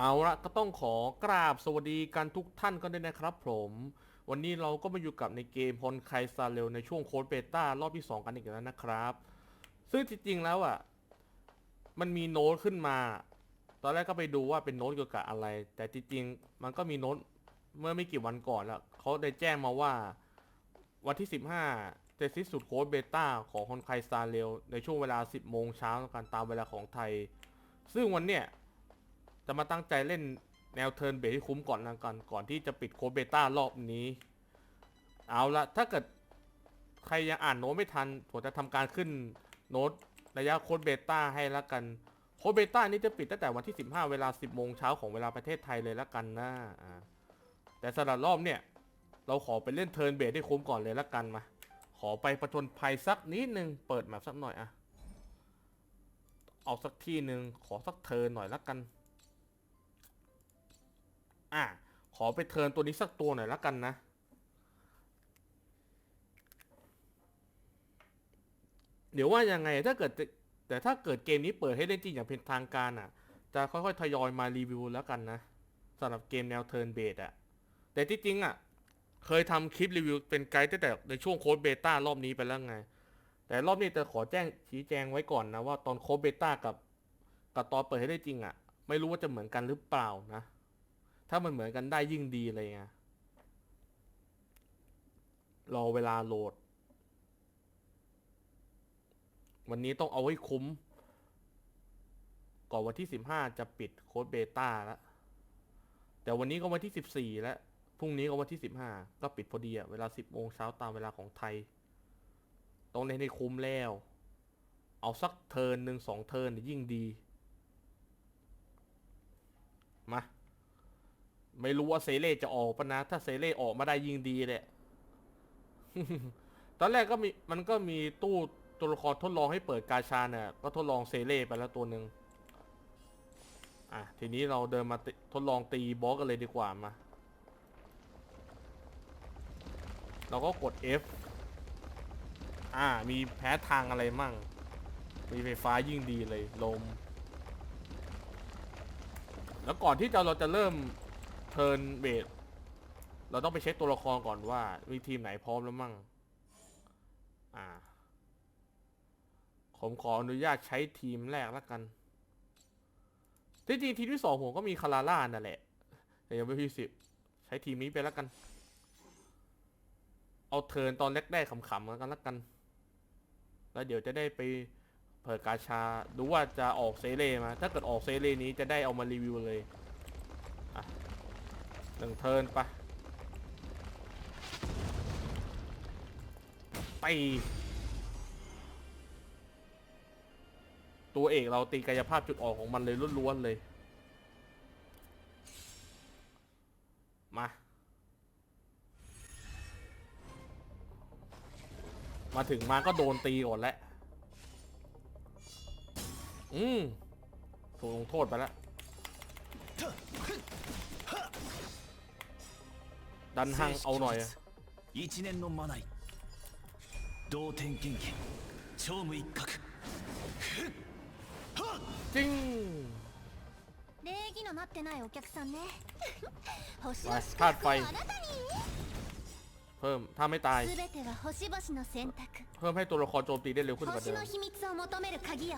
เอาละก็ต้องขอกราบสวัสดีกันทุกท่านกันด้วยนะครับผม วันนี้เราก็มาอยู่กับในเกมพลไคซาเรลในช่วงโค้ดเบต้ารอบที่ 2 กันอีกแล้วนะครับ ซึ่งจริงๆแล้วอะ มันมีโน้ตขึ้นมา ตอนแรกก็ไปดูว่าเป็นโน้ตเกี่ยวกับอะไร แต่จริงๆมันก็มีโน้ตเมื่อไม่กี่วันก่อนแล้วเขาได้แจ้งมาว่า วันที่ 15จะสิ้นสุดโค้ดเบต้าของฮอนไคซาเรลในช่วงเวลา 10 โมงเช้ากันตามเวลาของไทย ซึ่งวันเนี้ย จะมาตั้งใจเล่นแนวเทิร์นเบสที่คุ้มก่อนนะก่อนก่อนที่จะปิดโคเบต้ารอบนี้ เอาละถ้าเกิดใครยังอ่านโน้ตไม่ทันผมจะทำการขึ้นโน้ตระยะโค้ดเบต้าให้ล้วกัน โค้ดเบต้านี้จะปิดตั้งแต่วันที่ 15 เวลา 10 โมงเช้าของเวลาประเทศไทยเลยล้วกันนะแต่สำหรับรอบเนี่ย เราขอไปเล่นเทิร์นเบสให้คุ้มก่อนเลยล้วกันมา ขอไปประจนภัยสักนิดนึง เปิดแมปสักหน่อยอะเอาสักที่หนึ่งขอสักเทิร์นหน่อยล้วกัน อะ ขอไปเทิร์นตัวนี้สักตัวหน่อยล้วกันนะ เดี๋ยวว่ายังไงถ้าเกิด แต่ถ้าเกิดเกมนี้เปิดให้เล่นจริงอย่างเป็นทางการอะ จะค่อยๆ ทยอยมารีวิวแล้วกันนะสำหรับเกมแนวเทิร์นเบสอะ แต่ที่จริงอะ เคยทำคลิปรีวิวเป็นไกด์ตั้งแต่ในช่วงโค้ดเบต้ารอบนี้ไปแล้วไง แต่รอบนี้จะขอแจ้งชี้แจงไว้ก่อนนะว่าตอนโค้ดเบต้ากับกับตอนเปิดให้ได้จริงอะ ไม่รู้ว่าจะเหมือนกันหรือเปล่านะ ถ้ามันเหมือนกันได้ยิ่งดีเลยไงรอเวลาโหลด วันนี้ต้องเอาให้คุ้ม ก่อนวันที่15จะปิดโค้ดเบต้าแล้วแต่วันนี้ก็วันที่14แล้วพรุ่งนี้ก็วันที่15ก็ปิดพอดีอะเวลา10โมงเช้าตามเวลาของไทย ต้องเล่นให้คุ้มแล้ว เอาสักเทิร์นหนึ่งสองเทิร์นยิ่งดี มา ไม่รู้ว่าเซเล่จะออกปะนะ ถ้าเซเล่ออกมาได้ยิ่งดีเลยตอนแรกก็มีมันก็มีตู้ตัวละครทดลองให้เปิดกาชาเนี่ยก็ทดลองเซเล่ไปแล้วตัวหนึ่งอะทีนี้เราเดินมาทดลองตีบอสกันเลยดีกว่ามา เราก็กด F อ่า มีแพ้ทางอะไรมั่ง มีไฟฟ้ายิ่งดีเลยลม แล้วก่อนที่เราจะเริ่ม ทิร์นเบสเราต้องไปเช็คตัวละครก่อนว่ามีทีมไหนพร้อมแล้วมั่ง อ่า ผมขออนุญาตใช้ทีมแรกแล้วกันที่จริงทีมที่สองผมก็มีคาราล่านั่นแหละ แต่ยังไม่พี่สิบใช้ทีมนี้ไปแล้วกัน เอาเทิร์นตอนแรกได้ขำๆแล้วกันแล้วกัน แล้วเดี๋ยวจะได้ไปเปิดกาชา ดูว่าจะออกเซเล่มา ถ้าเกิดออกเซเล่นี้จะได้เอามารีวิวเลย หนึ่งเทินไปไป ตัวเอกเราตีกายภาพจุดออกของมันเลยล้วนๆเลย มา มาถึงมาก็โดนตีก่อนแล้ว อืมถูกลงโทษไปแล้ว ดันหังเอาหน่อยอะ 一年のマナイ同点元気超無一角 จริง 礼儀の待ってないお客さんね星わの祝カードファイ福はあなた เพิ่ม ถ้าไม่ตาย に全ては星々の選択 เพิ่มให้ตัวละครโจมตีได้เร็วขึ้นกว่า 星 เดิม の秘密を求める鍵よ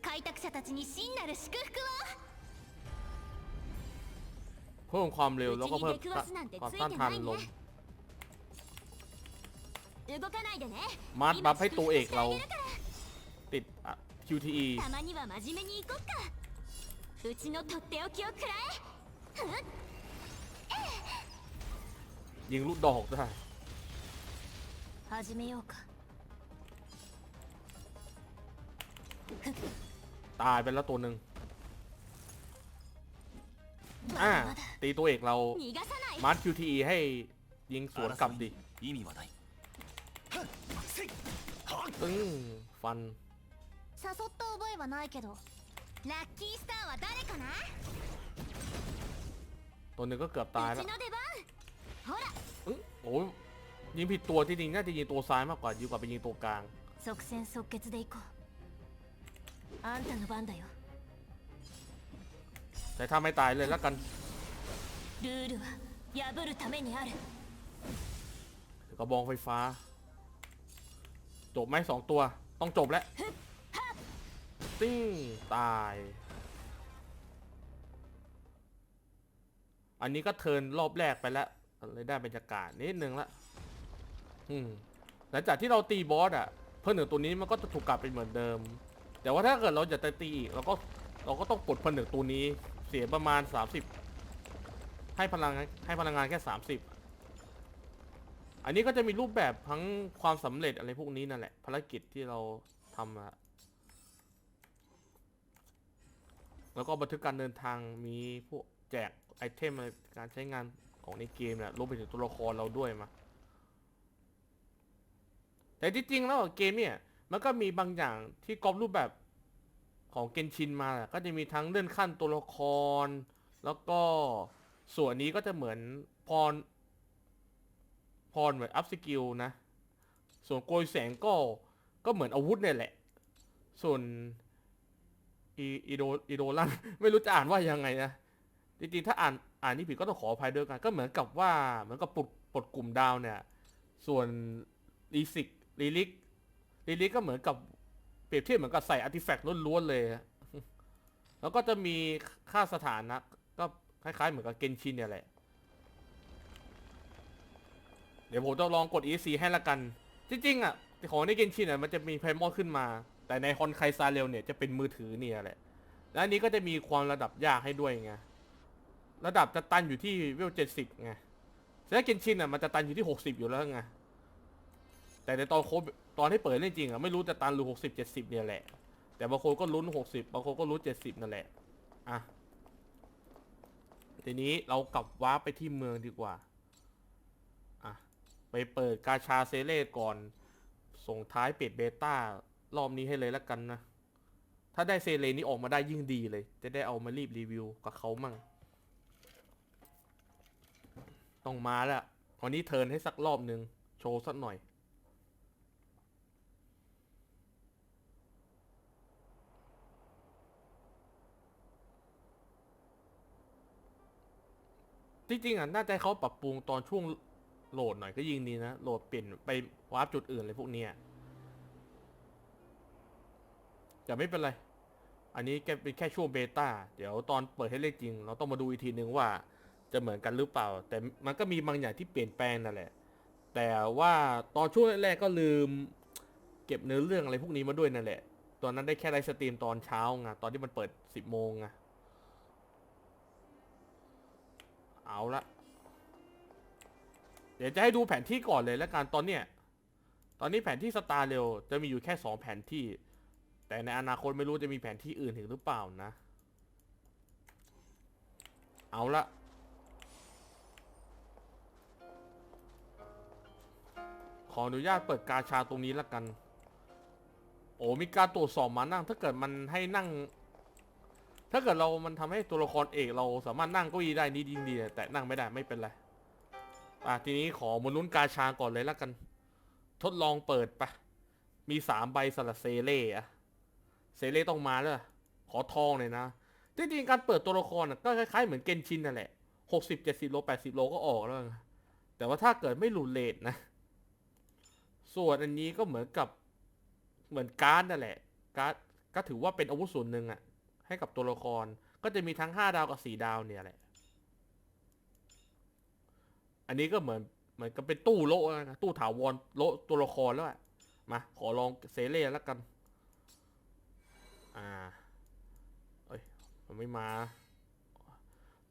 開拓者たちに真なる祝福を เพิ่มความเร็วแล้วก็เพิ่มความต้านทานลมมัดบัฟให้ตัวเอกเรา ติด QTE ยิงลูกดอกได้ตายไปแล้วตัวหนึ่งอ่า だまだ ตีตัวเอกเรา 逃がさない มาร์ท QTE ให้ยิงสวนกลับดิ 意味はないせいはっ ตึ้งฟัน 誘った覚えはないけどラッキースターは誰かな ตัวหนึ่งก็เกือบ う ตายแล้ว ちの出番ほら อื้อโอ้ยยิงผิดตัวที่จริงน่าจะยิงตัวซ้ายมากกว่าดีกว่าไปยิงตัวกลาง 即戦即決で行こうあんたの番だよ ใช้ แต่ถ้าไม่ตายเลยแล้วกันกระบองไฟฟ้า จบไหมสองตัว ต้องจบแล้ว ติ้ง ตาย อันนี้ก็เทินรอบแรกไปแล้วเลยได้บรรยากาศนิดนึงละหลังจากที่เราตีบอสอะเพื่อนหนึ่งตัวนี้มันก็จะถูกกลับไปเหมือนเดิม แต่ว่าถ้าเกิดเราอยากจะตีอีกเราก็เราก็ต้องปลดเพื่อนหนึ่งตัวนี้ เสียประมาณ30ให้พลังให้พลังงานแค่30อันนี้ก็จะมีรูปแบบทั้งความสำเร็จอะไรพวกนี้นั่นแหละ ภารกิจที่เราทำอะแล้วก็บันทึกการเดินทางมีพวกแจกไอเทมอะไรการใช้งานของในเกมเนี่ยรวมไปถึงตัวละครเราด้วยมา แต่ที่จริงแล้วเกมเนี่ย มันก็มีบางอย่างที่กอบรูปแบบ ของเกนชินมาก็จะมีทั้งเลื่อนขั้นตัวละคร แล้วก็ส่วนนี้ก็จะเหมือนพร พรเหมือนอัพสกิลนะ ส่วนโกยแสงก็ก็เหมือนอาวุธเนี่ยแหละ ส่วนอีโดอีโดลันไม่รู้จะอ่านว่ายังไงนะจริงๆถ้าอ่านอ่านนี่ผิดก็ต้องขออภัยด้วยกัน ก็เหมือนกับว่าเหมือนกับปลดปลดกลุ่มดาวเนี่ย ส่วนรีสิกรีลิกรีลิกก็เหมือนกับ เปรียบเทียบเหมือนกับใส่อาร์ติแฟกต์ล้วนๆเลยแล้วก็จะมีค่าสถานะ ก็คล้ายๆ เหมือนกับเกนชินเนี่ยแหละ เดี๋ยวผมจะลองกด EC ให้ละกัน จริงๆอะของในเกนชินอะมันจะมีไพมอลขึ้นมา แต่ในฮอนไคซาเรลเนี่ยจะเป็นมือถือเนี่ยแหละ และอันนี้ก็จะมีความระดับยากให้ด้วยไง ระดับจะตันอยู่ที่เวลเจ็ดสิบไงแต่เกนชินอะมันจะตันอยู่ที่หกสิบอยู่แล้วไง แต่ในตอนโค ตอนที่เปิดเล่นจริงอะไม่รู้จะตันหรือหกสิบเจ็ดสิบเนี่ยแหละ แต่บางคนก็ลุ้นหกสิบบางคนก็ลุ้นเจ็ดสิบนั่นแหละอะทีนี้เรากลับว้าไปที่เมืองดีกว่าอะไปเปิดกาชาเซเล่ก่อน ส่งท้ายเปิดเบต้ารอบนี้ให้เลยแล้วกันนะ ถ้าได้เซเลนี้ออกมาได้ยิ่งดีเลย จะได้เอามารีบรีวิวกับเขามั่ง ต้องมาแล้ววันนี้เทิร์นให้สักรอบหนึ่งโชว์สักหน่อย จริงๆอะน่าจะเขาปรับปรุงตอนช่วงโหลดหน่อยก็ยิ่งดีนะ โหลดเปลี่ยนไปวาร์ปจุดอื่นเลยพวกเนี้ยแต่ไม่เป็นไร อันนี้แค่เป็นแค่ช่วงเบต้า เดี๋ยวตอนเปิดให้เล่นจริง เราต้องมาดูอีกทีนึงว่าจะเหมือนกันหรือเปล่า แต่มันก็มีบางอย่างที่เปลี่ยนแปลงนั่นแหละ แต่ว่าตอนช่วงแรกๆก็ลืม เก็บเนื้อเรื่องอะไรพวกนี้มาด้วยนั่นแหละ ตอนนั้นได้แค่ไลฟ์สตรีมตอนเช้าไงตอนที่มันเปิดสิบโมงไง เอาละ เดี๋ยวจะให้ดูแผนที่ก่อนเลยแล้วกันตอนเนี้ย ตอนนี้แผนที่สตาร์เร็วจะมีอยู่แค่สองแผนที่ แต่ในอนาคตไม่รู้จะมีแผนที่อื่นถึงหรือเปล่านะ เอาละขออนุญาตเปิดกาชาตรงนี้ละกัน โอ้มีการตรวจสอบมานั่ง ถ้าเกิดมันให้นั่ง ถ้าเกิดเรามันทำให้ตัวละครเอกเราสามารถนั่งเก้าอี้ได้นี่ยิ่งดีแต่นั่งไม่ได้ไม่เป็นไรอะทีนี้ขอมนุนกาชาก่อนเลยละกัน ทดลองเปิดปะมีสามใบสลัดเซเล่อะเซเล่ต้องมาแล้วขอทองเลยนะจริงๆการเปิดตัวละครก็คล้ายๆเหมือนเกนชินนั่นแหละหกสิบเจ็ดสิบโลแปดสิบโลก็ออกแล้วแต่ว่าถ้าเกิดไม่หลุดเลทนะ ส่วนอันนี้ก็เหมือนกับเหมือนการ์ดนั่นแหละ การ์ดก็ถือว่าเป็นอาวุธส่วนหนึ่งอะ ให้กับตัวละคร ก็จะมีทั้งห้าดาวกับสี่ดาวเนี่ยแหละ อันนี้ก็เหมือนเหมือนกับเป็นตู้โละนะตู้ถาวรโละตัวละครแล้วอะมา ขอลองเซเล่แล้วกัน อ่า เอ้ย มันไม่มา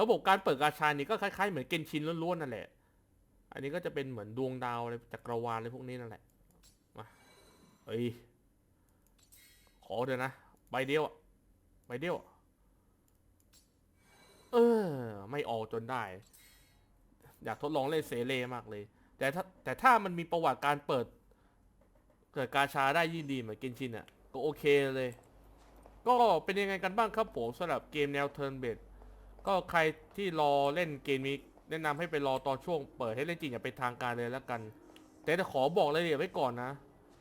ระบบการเปิดกาชานี่ก็คล้ายๆเหมือนเกนชินล้วนๆนั่นแหละ อันนี้ก็จะเป็นเหมือนดวงดาวอะไรจักรวาลอะไรพวกนี้นั่นแหละ มาเฮ้ย ขอเดี๋ยวนะ ใบเดียวอะ ใบเดียว เออ ไม่ออกจนได้ อยากทดลองเล่นเซเลมากเลย แต่ถ้าแต่ถ้ามันมีประวัติการเปิด เกิดกาชาได้ยิ่งดีเหมือนเกนชินอะ ก็โอเคเลย ก็เป็นยังไงกันบ้างครับผมสำหรับเกมแนวเทิร์นเบดก็ใครที่รอเล่นเกมนี้แนะนำให้ไปรอตอนช่วงเปิดให้เล่นจริงอย่าเป็นทางการเลยแล้วกัน แต่จะขอบอกรายละเอียดไว้ก่อนนะ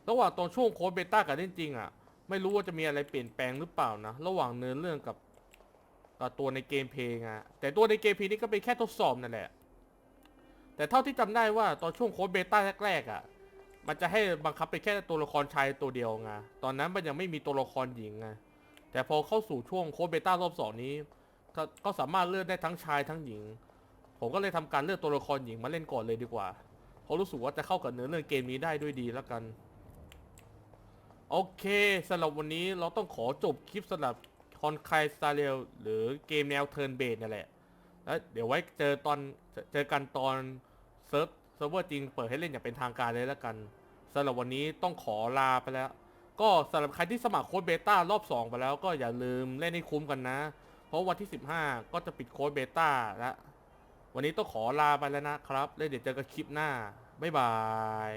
ระหว่างตอนช่วงโค้ดเบต้ากับเล่นจริงอะ ไม่รู้ว่าจะมีอะไรเปลี่ยนแปลงหรือเปล่านะ ระหว่างเนื้อเรื่องกับกับตัวในเกมเพลงอะแต่ตัวในเกมเพลงนี่ก็เป็นแค่ทดสอบนั่นแหละ แต่เท่าที่จำได้ว่าตอนช่วงโค้ดเบต้าแรกๆอะมันจะให้บังคับเป็นแค่ตัวละครชายตัวเดียวไงตอนนั้นมันยังไม่มีตัวละครหญิงไงแต่พอเข้าสู่ช่วงโค้ดเบต้ารอบสองนี้ก็ก็สามารถเลือกได้ทั้งชายทั้งหญิง ผมก็เลยทำการเลือกตัวละครหญิงมาเล่นก่อนเลยดีกว่าเพราะรู้สึกว่าจะเข้ากับเนื้อเรื่องเกมนี้ได้ด้วยดีแล้วกัน โอเคสำหรับวันนี้เราต้องขอจบคลิปสำหรับคอนไคสตาเรลหรือเกมแนวเทิร์นเบสนี่แหละ แล้วเดี๋ยวไว้เจอตอนเจอเจอกันตอนเซิร์ฟเซิร์ฟเวอร์จริงเปิดให้เล่นอย่างเป็นทางการเลยแล้วกันสำหรับวันนี้ต้องขอลาไปแล้ว ก็สำหรับใครที่สมัครโค้ดเบต้ารอบ 2 ไปแล้วก็อย่าลืมเล่นให้คุ้มกันนะ เพราะวันที่ 15 ก็จะปิดโค้ดเบต้าแล้ววันนี้ต้องขอลาไปแล้วนะครับ แล้วเดี๋ยวเจอกันคลิปหน้าบ๊ายบาย